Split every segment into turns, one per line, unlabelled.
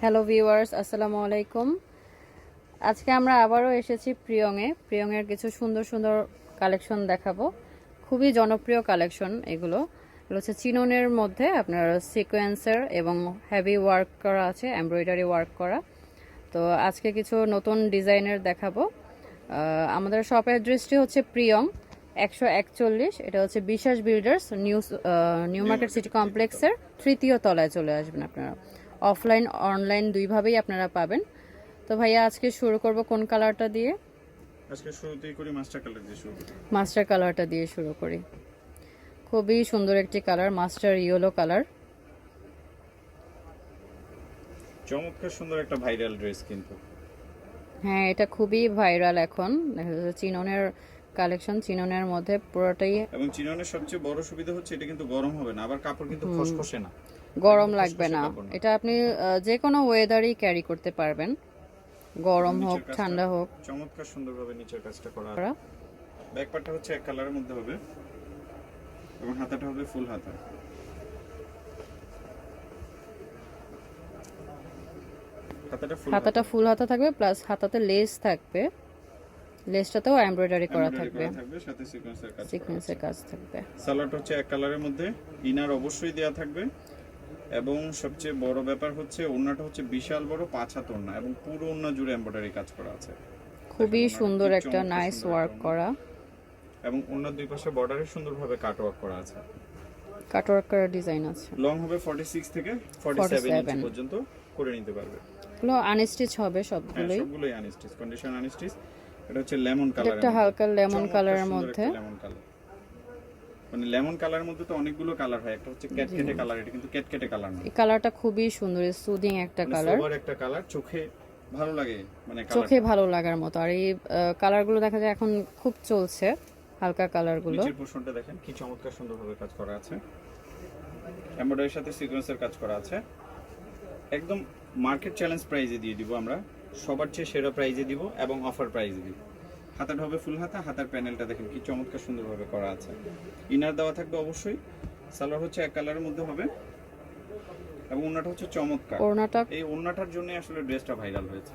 Hello viewers, আসসালামু আলাইকুম। আজকে আমরা আবারও এসেছি প্রিয়ংয়ে। প্রিয়ংয়ের কিছু সুন্দর সুন্দর কালেকশন দেখাবো। খুবই জনপ্রিয় কালেকশন এগুলো। এগুলো হচ্ছে চিননের মধ্যে আপনার সিকোয়েন্সের এবং হেভি ওয়ার্ক করা আছে, এমব্রয়ডারি ওয়ার্ক করা। তো আজকে কিছু নতুন ডিজাইনের দেখাবো। আমাদের শপ অ্যাড্রেসটি হচ্ছে প্রিয়ং, একশো একচল্লিশ। এটা হচ্ছে Biswas builders new new market city কমপ্লেক্সের তৃতীয় তলায় চলে আসবেন আপনারা। অফলাইন অনলাইন দুইভাবেই আপনারা পাবেন। তো ভাইয়া আজকে শুরু করব কোন কালারটা দিয়ে?
আজকে শুরুতেই করি মাস্টার কালার দিয়ে শুরু করি।
মাস্টার কালারটা দিয়ে শুরু করি। খুবই সুন্দর একটি কালার মাস্টার ইয়েলো কালার
চমৎকার সুন্দর একটা ভাইরাল ড্রেস কিন্তু।
হ্যাঁ এটা খুবই ভাইরাল এখন। দেখা যাচ্ছে চিননের কালেকশন চিননের মধ্যে পুরোটাই
এবং চিননের সবচেয়ে বড় সুবিধা হচ্ছে এটা কিন্তু গরম হবে না আবার কাপড় কিন্তু খসখসে না।
গরম লাগবে না। এটা আপনি যে কোনো ওয়েদারই ক্যারি করতে পারবেন। গরম হোক ঠান্ডা হোক।
চমৎকার সুন্দরভাবে নিচের কাজটা করা। ব্যাক পার্টটা হচ্ছে এক কালারের মধ্যে হবে। এবং হাতাটা হবে ফুল হাতা। হাতাটা ফুল
হাতা। থাকবে প্লাস হাতাতে লেস থাকবে। লেসটাতেও এমব্রয়ডারি করা থাকবে।
থাকবে সাথে সিকোয়েন্সের কাজ
সিকোয়েন্সের কাজ থাকবে।
সালোয়ারটা হচ্ছে এক কালারের মধ্যে। ইনার অবশ্যই দেওয়া থাকবে। এবং সবচেয়ে বড় ব্যাপার হচ্ছে ওড়নাটা হচ্ছে বিশাল বড় পাঁচ হাত ওড়না এবং পুরো ওড়না জুড়ে এমব্রয়ডারি কাজ করা আছে।
খুবই সুন্দর একটা নাইস ওয়ার্ক করা।
এবং ওড়নার দুই পাশে বর্ডারে সুন্দরভাবে কাট ওয়ার্ক করা আছে।
কাট ওয়ার্ক করা ডিজাইন আছে।
লং হবে 46 থেকে 47 ইঞ্চি পর্যন্ত করে নিতে পারবে।
এগুলো আনস্টিচ হবে
হ্যাঁ
সবগুলোই।
সবগুলোই আনস্টিচ কন্ডিশন আনস্টিচ এটা হচ্ছে লেমন কালার
একটা হালকা লেমন কালারের মধ্যে।
লেমন কালার মানে লেমন কালারের মধ্যে তো অনেকগুলো কালার হয়। একটা হচ্ছে ক্যাটকেটে কালার এটা কিন্তু ক্যাটকেটে কালার না
এই কালারটা খুবই সুন্দর সুদিং একটা
মানে
কালার।
সোবার একটা কালার চোখে ভালো লাগে মানে
চোখে ভালো লাগার মতো। আর এই কালারগুলো দেখা যায় এখন খুব চলছে হালকা কালারগুলো।
নিচের পোর্শনটা দেখেন কি চমৎকার সুন্দরভাবে কাজ করা আছে। এমব্রয়ডারির সাথে সিকোয়েন্সের কাজ করা আছে। একদম মার্কেট চ্যালেঞ্জ প্রাইজে দিয়ে দিব আমরা। সবার চেয়ে সেরা প্রাইজে দিব এবং অফার প্রাইজে দিব। হাতাটা হবে ফুল হাতা হাতার প্যানেলটা দেখেন কি চমৎকার সুন্দরভাবে করা আছে। ইনার দেওয়া থাকবে অবশ্যই। সালোয়ার হচ্ছে এক কালারের মধ্যে হবে। এবং ওড়নাটা হচ্ছে চমৎকার।
ওড়নাটা
এই ওড়নাটার জন্য আসলে ড্রেসটা ভাইরাল হয়েছে।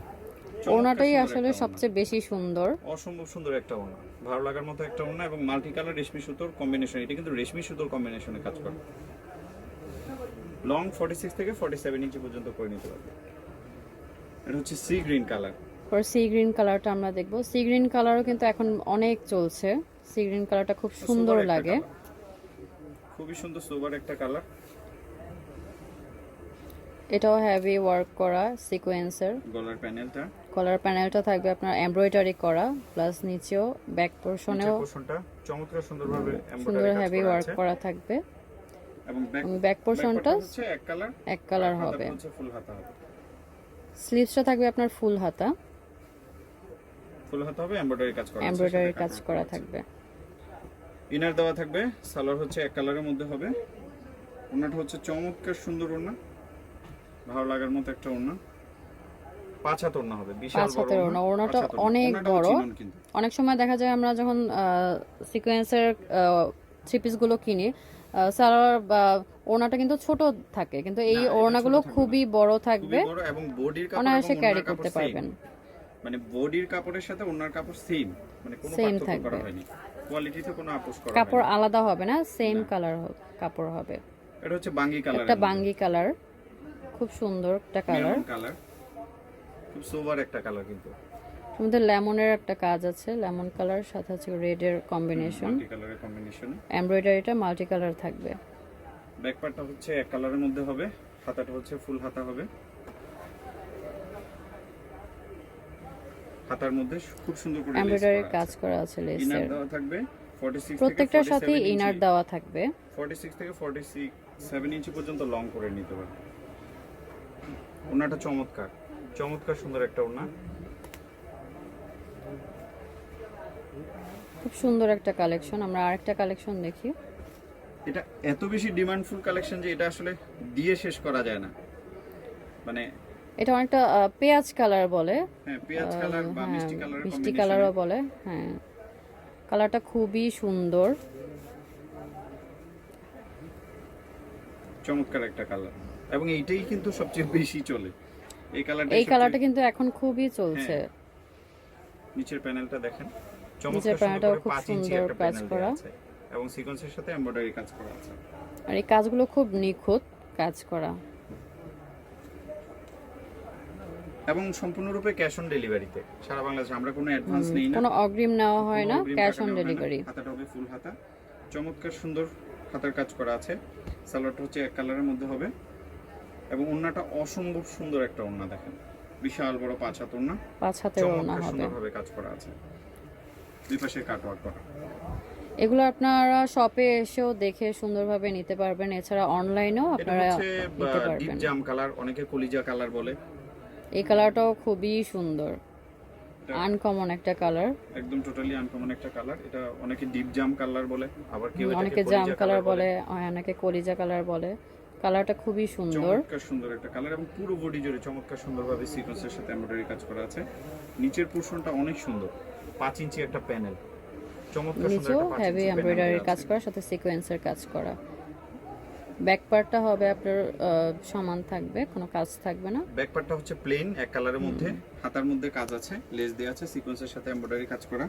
ওড়নাটাই আসলে সবচেয়ে বেশি সুন্দর।
অসম্ভব সুন্দর একটা ওড়না। ভালো লাগার মতো একটা ওড়না এবং মাল্টি কালার রেশমি সুতোর কম্বিনেশন এটা কিন্তু রেশমি সুতোর কম্বিনেশনে কাজ করে। লং 46 থেকে 47 ইঞ্চি পর্যন্ত করে নিতে পারবে এটা হচ্ছে সি গ্রিন কালার
পর সি গ্রিন কালারটা আমরা দেখব। সি গ্রিন কালারও কিন্তু এখন অনেক চলছে। সি গ্রিন কালারটা খুব সুন্দর লাগে।
খুবই সুন্দর সোবার একটা কালার
এটাও হেভি ওয়ার্ক করা সিকোয়েন্সের
গলার প্যানেলটা
কলার প্যানেলটা থাকবে আপনার এমব্রয়ডারি করা প্লাস নিচেও ব্যাক পোর্শনেও
পোর্শনটা চমৎকার সুন্দরভাবে
সুন্দর
এমব্রয়ডারি
হেভি ওয়ার্ক করা থাকবে।
এবং ব্যাক
পোর্শনটা
হচ্ছে এক কালার
এক কালার হবে।
হচ্ছে ফুল হাতা হবে।
স্লিভসটা থাকবে আপনার ফুল হাতা।
ফুল হাতা হবে এমব্রয়ডারি কাজ করা
এমব্রয়ডারি কাজ করা থাকবে
ইনার দেওয়া থাকবে সালোয়ার হচ্ছে এক কালারের মধ্যে হবে ওড়নাটা হচ্ছে চমৎকার সুন্দর ওড়না ভালো লাগার মতো একটা পাঁচ হাত হবে বিশাল বড়
ওড়না। অনেক বড়। অনেক সময় দেখা যায় আমরা যখন সিকোয়েন্সের থ্রি পিসগুলো কিনি সালোয়ার বা ওড়নাটা কিন্তু ছোট থাকে কিন্তু এই ওড়নাগুলো। খুবই বড় থাকবে অনায়াসে ক্যারি করতে পারবেন।
মানে বডির কাপড়ের সাথে ওড়নার কাপড় সেম মানে কোনো পার্থক্য। করা হয়নি। কোয়ালিটিতে কোনো আপোষ করা
কাপড় আলাদা হবে না সেম কালার কাপড় হবে।
এটা হচ্ছে বাঙ্গি কালার
একটা বাঙ্গি কালার খুব সুন্দর একটা কালার
কালার খুব সোবার একটা কালার কিন্তু।
মধ্যে লেমনের একটা কাজ আছে লেমন কালার সাথে আছে রেড এর কম্বিনেশন
মাল্টি কালারের কম্বিনেশনে
এমব্রয়ডারিটা মাল্টি কালার থাকবে।
ব্যাক পার্টটা হচ্ছে এক কালারের মধ্যে হবে হাতাটা হচ্ছে ফুল হাতা হবে। হাতার মধ্যে খুব সুন্দর করে
এমব্রয়ডারির কাজ করা আছে
ইনার দেওয়া থাকবে 46
প্রত্যেকটার সাথে ইনার দেওয়া থাকবে।
46 থেকে 46 7 ইঞ্চি পর্যন্ত লং করে নিতে পারবে। ওনাটা চমৎকার। চমৎকার সুন্দর একটা ওনা
খুব সুন্দর একটা কালেকশন। আমরা আরেকটা কালেকশন দেখি।
এটা এত বেশি ডিমান্ডফুল কালেকশন যে এটা আসলে দিয়ে শেষ করা যায় না। মানে
এটা অনেকটা পেঁয়াজ কালার বলে।
হ্যাঁ
হ্যাঁ,
মিষ্টি
কালারও বলে হ্যাঁ। কালারটা খুবই সুন্দর।
চমৎকার একটা কালার। এবং এইটাই কিন্তু সবচেয়ে বেশি চলে। এই কালারটা
এই কালারটা কিন্তু এখন খুবই চলছে।
হ্যাঁ। নিচের প্যানেলটা দেখেন।
নিচের প্যানেলটাও খুব সুন্দর কাজ করা।
এবং সিকোয়েন্সের সাথে এমব্রয়ডারি কাজ করা আছে।
আর এই কাজগুলো খুব নিখুঁত কাজ করা।
এবং সম্পূর্ণরূপে ক্যাশ অন ডেলিভারিতে সারা বাংলাদেশে আমরা কোনো অ্যাডভান্স নেই না।
কোনো অগ্রিম নেওয়া হয় না ক্যাশ অন। ডেলিভারি
হাতাটা হবে ফুল হাতা। চমৎকার সুন্দর হাতার কাজ করা আছে। সালোয়ারটা হচ্ছে এক কালারের মধ্যে হবে। এবং ওড়নাটা অসম্ভব সুন্দর একটা ওড়না দেখেন। বিশাল বড় পাঁচ হাত ওড়না
পাঁচ হাতের
চমৎকার
হবে।
সুন্দরভাবে কাজ করা আছে। দুই পাশে কাটওয়ার্ক করা।
এগুলো আপনারা শপে এসেও দেখে সুন্দরভাবে নিতে পারবেন। এছাড়া অনলাইনেও আপনারা নিতে
ডিপ
পারবেন।
জাম কালার অনেকে কলিজা কালার বলে।
এই কালারটাও খুবই সুন্দর। আনকমন একটা কালার।
একদম টোটালি আনকমন একটা কালার। এটা অনেকে ডিপ জাম কালার বলে আবার কেউ
অনেকে জাম কালার বলে। অনেকে কলিজা কালার বলে। কালারটা খুবই সুন্দর।
চমৎকার সুন্দর একটা কালার এবং পুরো বডি জুড়ে চমৎকার সুন্দরভাবে সিকোয়েন্সের সাথে এমব্রয়ডারি কাজ করা আছে। নিচের পোর্শনটা অনেক সুন্দর। পাঁচ ইঞ্চি একটা প্যানেল চমৎকার সুন্দর একটা
হেভি এমব্রয়ডারির কাজ। করা সাথে সিকোয়েন্সের কাজ করা। ব্যাক পার্টটা হবে আপনার সমান থাকবে কোনো কাজ থাকবে না।
ব্যাক পার্টটা হচ্ছে প্লেন এক কালারের মধ্যে। হাতার মধ্যে কাজ আছে লেস দেওয়া আছে সিকোয়েন্সের সাথে এমব্রয়ডারি কাজ করা।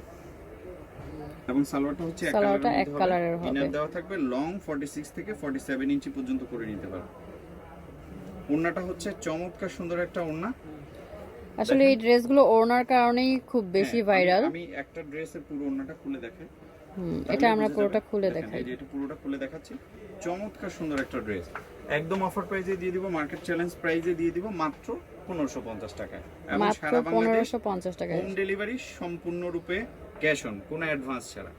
এবং সালোয়ারটা হচ্ছে এক
সালোয়ারটা এক কালারের হবে।
ইনার দেওয়া থাকবে লং 46 থেকে 47 ইঞ্চি পর্যন্ত করে নিতে পারবে ওড়নাটা হচ্ছে চমৎকার সুন্দর একটা ওড়না।
আসলে এই ড্রেসগুলো ওড়নার কারণেই খুব বেশি
হ্যাঁ,
ভাইরাল
আমি একটা ড্রেসের পুরো ওড়নাটা খুলে দেখাই
এটা আমরা পুরোটা খুলে দেখাই।
এই যে এটা পুরোটা খুলে দেখাচ্ছি। চমৎকার সুন্দর একটা ড্রেস। একদম অফার প্রাইসে দিয়ে দিব মার্কেট চ্যালেঞ্জ প্রাইসে দিয়ে দিব মাত্র পনেরোশো পঞ্চাশ টাকায়। এবং
মাত্র
সারা বাংলাদেশ
পনেরোশো পঞ্চাশ টাকায়।
হোম ডেলিভারি সম্পূর্ণরূপে ক্যাশ অন কোনো অ্যাডভান্স ছাড়া।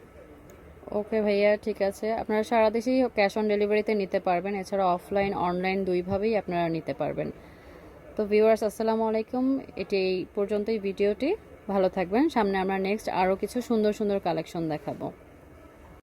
ওকে ভাইয়া ঠিক আছে। আপনারা সারা দেশেই ক্যাশ অন ডেলিভারিতে নিতে পারবেন। এছাড়া অফলাইন অনলাইন দুইভাবেই আপনারা নিতে পারবেন। তো ভিউয়ার্স আসসালামু আলাইকুম। এটি এই পর্যন্তই ভিডিওটি। ভালো থাকবেন। সামনে আমরা নেক্সট আরও কিছু সুন্দর সুন্দর কালেকশন দেখাবো।